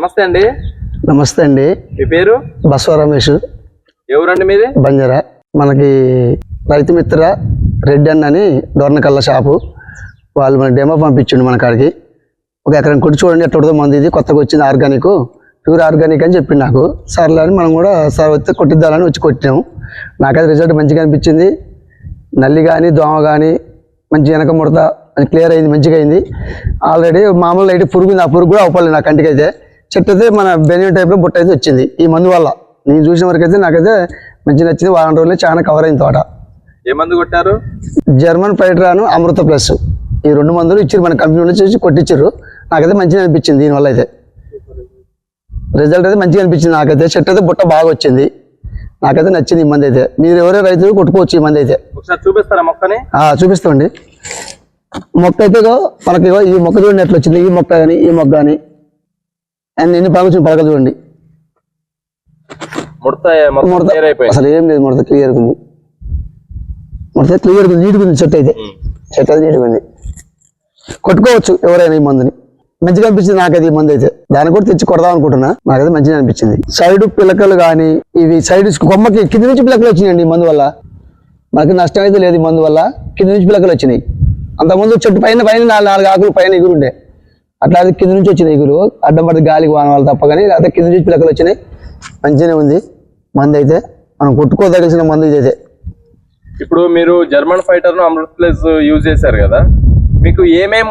నమస్తే అండి. నమస్తే అండి. మీ పేరు? బసవ రమేష్. ఎవరండి మీది? బంజారా. మనకి రైతు మిత్ర రెడ్డి అన్న అని డోర్నకల్ల షాపు. వాళ్ళు మన డెమో పంపించిండు మన కాడికి. ఒక ఎకరం కొట్టి చూడండి ఎట్లా మంది ఇది. కొత్తగా వచ్చింది ఆర్గానిక్. ప్యూర్ ఆర్గానిక్ అని చెప్పిండు నాకు. సర్లే అని మనం కూడా సార్ వస్తే కొట్టిద్దామని వచ్చి కొట్టినాము నాకైతే రిజల్ట్ మంచిగా అనిపించింది. నల్లి కానీ దోమ కానీ మంచి వెనక ముడత క్లియర్ అయింది మంచిగా అయింది. ఆల్రెడీ మామూలు అయితే పురుగు ఉంది ఆ పురుగు కూడా అవపడలేదు నా కంటికి అయితే చెట్టు అయితే మన బెనియన్ టైప్లో బుట్ట అయితే వచ్చింది. ఈ మందు వల్ల. నేను చూసిన వరకు అయితే నాకైతే మంచి నచ్చింది. వారం రోజులు చాలా కవర్ అయింది తోట. ఏ మందు కొట్టారు? జర్మన్ ఫైటరాను అమృత ప్లస్. ఈ రెండు మందులు ఇచ్చారు. మన కంపెనీ నుంచి వచ్చి కొట్టించారు. నాకైతే మంచిగా అనిపించింది దీనివల్ల అయితే. రిజల్ట్ అయితే మంచిగా అనిపించింది నాకైతే. చెట్టు అయితే బుట్ట బాగా వచ్చింది. నాకైతే నచ్చింది ఈ మంది అయితే. మీరు ఎవరే రైతులు కొట్టుకోవచ్చు ఈ మంది అయితే. ఒకసారి చూపిస్తారా మొక్కని? చూపిస్తామండి. మొక్క అయితే ఇగో మనకి ఈ మొక్క చూడండి ఎట్లా వచ్చింది. ఈ మొక్క కానీ ఈ మొక్క కానీ అండ్ ఎన్ని పలక వచ్చింది పలకలు చూడండి. ముడత అసలు ఏం లేదు ముడత క్లియర్ ఉంది. ముడత క్లియర్ ఉంది నీట్గా ఉంది చెట్టు అయితే. చెట్టు అయితే నీట్గా ఉంది. కొట్టుకోవచ్చు ఎవరైనా ఈ మందుని. మంచిగా అనిపించింది నాకైతే ఈ మందు అయితే. దాన్ని కూడా తెచ్చి కొడదాం అనుకుంటున్నా. నాకైతే మంచిగా అనిపించింది. సైడ్ పిలకలు కానీ ఇవి సైడ్ కొమ్మకి కింద నుంచి పిలకలు వచ్చినాయండి ఈ మందు వల్ల. మనకి నష్టం అయితే లేదు ఈ మందు వల్ల. కింద నుంచి పిలకలు వచ్చినాయి. అంతకుముందు చెట్టు పైన పైన నాలుగు నాలుగు ఆకులు పైన ఎగురుండే. అట్లా అది కింద నుంచి వచ్చినాయి ఎగురు. అడ్డం పడి గాలికి వాన వల్ల తప్ప కానీ లేకపోతే కింద నుంచి పిలకలు వచ్చినాయి. మంచిగానే ఉంది. మందు అయితే మనం కొట్టుకోదగిన మందు ఇదైతే. ఇప్పుడు మీరు జర్మన్ ఫైటర్ను అమృత్ ప్లస్ యూజ్ చేశారు కదా మీకు ఏమేం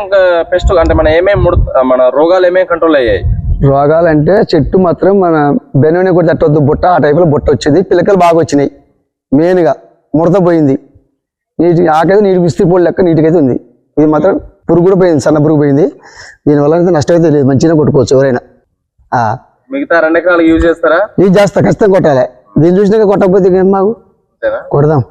పెస్ట్ అంటే మన ఏమేం ముడత మన రోగాలు ఏమేం కంట్రోల్ అయ్యాయి? రోగాలంటే చెట్టు మాత్రం మన బెనూని కూడా తట్టొద్దు బుట్ట ఆ టైపులో బుట్ట వచ్చింది. పిలకలు బాగా వచ్చినాయి. మెయిన్గా ముడత పోయింది. నీటి ఆకైతే నీటి విస్తీ పొడి లెక్క నీటికి అయితే ఉంది. ఇది మాత్రం పురుగు కూడా పోయింది సన్న పురుగు పోయింది. దీనివల్ల అయితే నష్టం అయితే లేదు మంచిగా కొట్టుకోవచ్చు ఎవరైనా. మిగతా రెండు ఎకరాలు యూజ్ చేస్తారా? ఇది చేస్తా ఖచ్చితంగా కొట్టాలి. దీన్ని చూసినాక కొట్టకపోతే మాకు? కొడదాం.